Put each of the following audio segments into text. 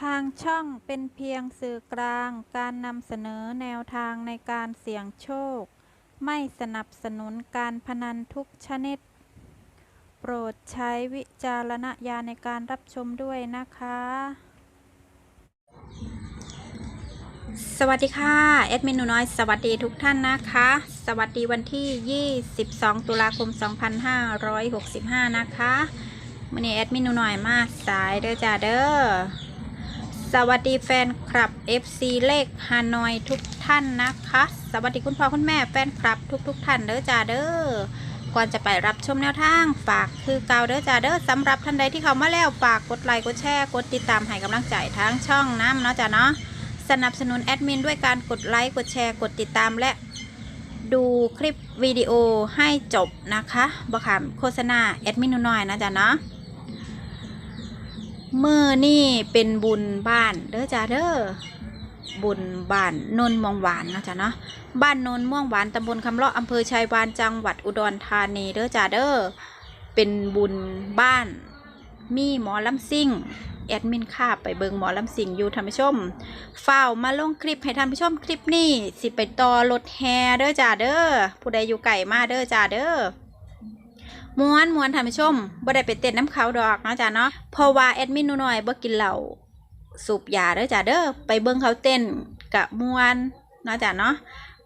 ทางช่องเป็นเพียงสื่อกลางการนำเสนอแนวทางในการเสี่ยงโชค ไม่สนับสนุนการพนันทุกชนิด โปรดใช้วิจารณญาณในการรับชมด้วยนะคะ สวัสดีค่ะแอดมินหนูน้อยสวัสดีทุกท่านนะคะ สวัสดีวันที่ 22 ตุลาคม 2565 นะคะวันนี้แอดมินหนูน้อยมาสายเด้อจ้าเด้อ สวัสดีแฟนคลับ FC เลขฮานอยทุกท่านนะคะ สวัสดีคุณพ่อคุณแม่แฟนคลับทุกๆทท่านเด้อจ้าเด้อก่อนจะไปรับชมแนวทางฝากคือเกาเด้อจ้าเด้อสำหรับท่านใดที่เข้ามาแล้วฝากกดไลค์กดแชร์กดติดตามให้กำลังใจทั้งช่องน้ำเนาะจ้าเนาะสนับสนุนแอดมินด้วยการกดไลค์กดแชร์กดติดตามและดูคลิปวิดีโอให้จบนะคะบอคำโฆษณาแอดมินหน่อยนะจ๊ะเนาะ เมื่อนี่เป็นบุญบ้านเด้อจ้าเด้อบุญบ้านนนม่วงหวานนะจ๊ะเนาะบ้านนนม่วงหวานตำบลคำเลาะอำเภอชัยวานจังหวัดอุดรธานีเด้อจ้าเด้อเป็นบุญบ้าน มีหมอลำซิ่งแอดมินค่าไปเบิงหมอลำสิงอยู่ท่านผู้ชมฝ้ามาลงคลิปให้ท่านผู้ชมคลิปนี้ สิไปต่อรถแฮเด้อจ้าเด้อผู้ใดอยู่ไก่มาเด้อจ้าเด้อ ม้วนม้วนท่านผู้ชมบ่ได้ไปเต้นน้ำเขาดอกเนาะจ้าเนาะเพราะว่าแอดมินหนูน้อยบ่กินเหล้าสูบยาเด้อจ้าเด้อไปเบิ่งเขาเต้นกะม้วนเนาะจ้าเนาะ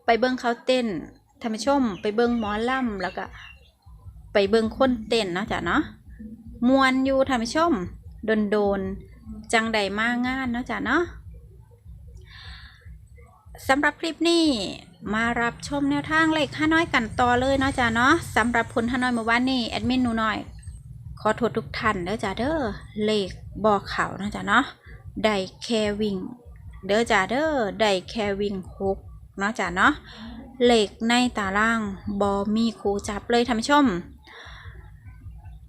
ไปเบิ่งเขาเต้นท่านผู้ชม ไปเบิ่งหมอลำแล้วก็ไปเบิ่งคนเต้นเนาะจ้าเนาะมวนอยู่ท่านผู้ชมโดนโดนจังใดมากงานเนาะจ้ะเนาะสำหรับคลิปนี้ มารับชมแนวทางเลขห้าน้อยกันต่อเลยเนาะจ้ะเนาะสำหรับผลห้าน้อยเมื่อวานนี้แอดมินหนูน้อย ขอโทษทุกท่านเด้อจ้ะเด้อเลขบอกเขาเนาะจ้ะเนาะได้แค่วิ่งเด้อจ้ะเด้อได้แค่วิ่งหกเนาะจ้ะเนาะเลขในตารางบอมีครูจับเลยท่านผู้ชม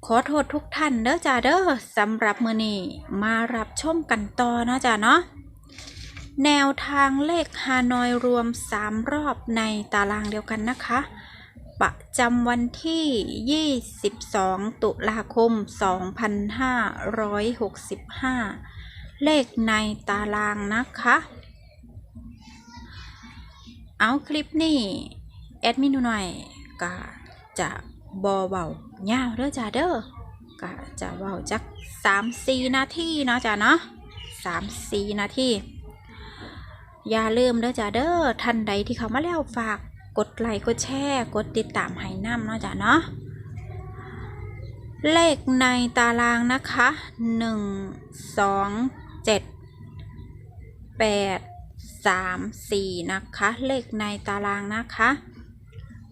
ขอโทษทุกท่านเด้อจ้าเด้อสำหรับมือนี้มารับชมกันต่อเนาะจ้าเนาะ แนวทางเลขฮานอยรวม 3 รอบในตารางเดียวกันนะคะ ประจำวันที่ 22 ตุลาคม 2565 เลขในตารางนะคะ เอาคลิปนี้แอดมินหนูหน่อยก็จะบอเบาเงาเด้อจ้าเด้อก็จะเบาจักสามสี่นาทีเนาะจ้าเนาะสามสี่นาที อย่าลืมเด้อจ้าเด้อท่านใดที่เขามาแล้วฝากกดไลค์กดแชร์ กดติดตามให้น้ำเนาะจ้าเนาะเลขในตารางนะคะหนึ่งสองเจ็ดแปดสามสี่นะคะ เลขในตารางนะคะ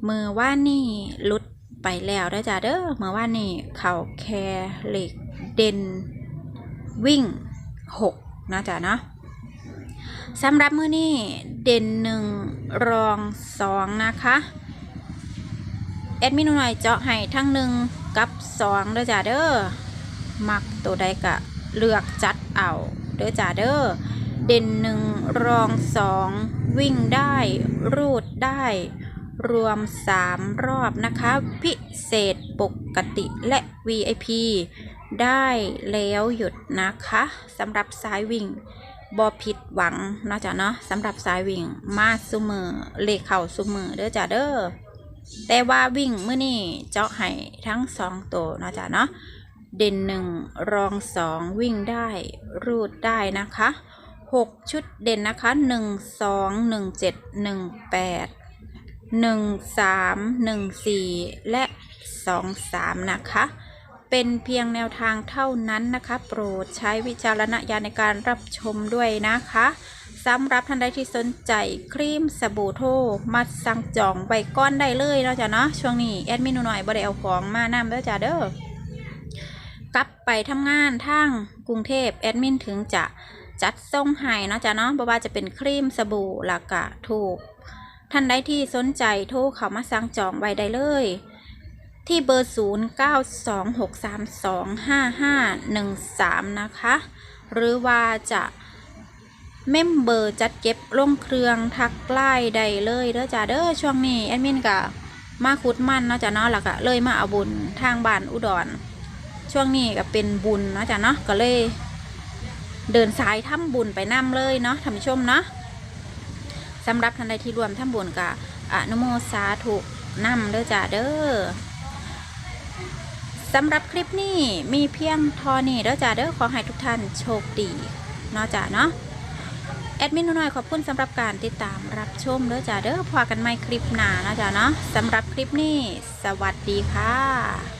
มือว่านี่ลุดไปแล้วได้อจ้าเด้อมือว่านี่เขาแคร์เหล็กเด่นวิ่งหกนะจ๊ะเนาะ สำหรับมือนี่เด่นหนึ่งรองสองนะคะแอดมินหน่อยเจาะให้ทั้งหนึ่งกับสองเด้อจ้าเด้อมักตัวใดกะเลือกจัดเอาเด้อจ้าเด้อเด่นหนึ่งรองสองวิ่งได้ รูดได้ รวม 3 รอบนะคะ พิเศษปกติและ VIP ได้แล้วหยุดนะคะสำหรับสายวิ่ง บอผิดหวังนะจ๊ะเนาะสำหรับสายวิ่งมาซุมือเลขเข่าซุมือเด้อจ้ะเด้อแต่ว่าวิ่งเมื่อนี่เจาะให้ทั้งสองตัวนะจ๊ะเนาะเด่นหนึ่งรองสองวิ่งได้รูดได้นะคะหกชุดเด่นนะคะหนึ่งสองหนึ่งเจ็ดหนึ่งแปดหนึ่งสามหนึ่งสี่และสองสามนะคะ เป็นเพียงแนวทางเท่านั้นนะคะ โปรดใช้วิจารณญาณในการรับชมด้วยนะคะสำหรับท่านใดที่สนใจครีมสบู่โทมาสั่งจองใบก้อนได้เลยเนาะจ้ะเนาะช่วงนี้แอดมินหน่อยบ่ได้เอาของมานำเด้อจ้ะเด้อกลับไปทำงานทางกรุงเทพแอดมินถึงจะจัดส่งให้เนาะจ้ะเนาะบ่ว่าจะเป็นครีมสบู่หลักกะถูก ท่านใดที่สนใจโทรเข้ามาสั่งจองไว้ได้เลย ที่เบอร์ 0 9 2 6 3 2 5 5 1 3 นะคะ หรือว่าจะเมมเบอร์จัดเก็บลงเครื่องทักไล่ได้เลยเด้อจ้าเด้อช่วงนี้แอดมินกะมาคุดมันเนาะจ้ะเนาะแล้วก็เลยมาเอาบุญทางบ้านอุดร ช่วงนี้ก็เป็นบุญเนาะจ้ะเนาะก็เลย เดินสายทำบุญไปนํเลยเนาะท่านผู้ชมเนาะสำหรับท่านใดที่รวมทำบุญกับอนุโมสาธุนำเด้อจ้าเด้อ สำหรับคลิปนี้มีเพียงทอนี่เด้อจ้าเด้อขอให้ทุกท่านโชคดีเนาะจ้าเนาะแอดมินหน่อยขอบคุณสำหรับการติดตามรับชมเด้อจ้าเด้อพอกันใหม่คลิปหน้านะจ้าเนาะสำหรับคลิปนี้ สวัสดีค่ะ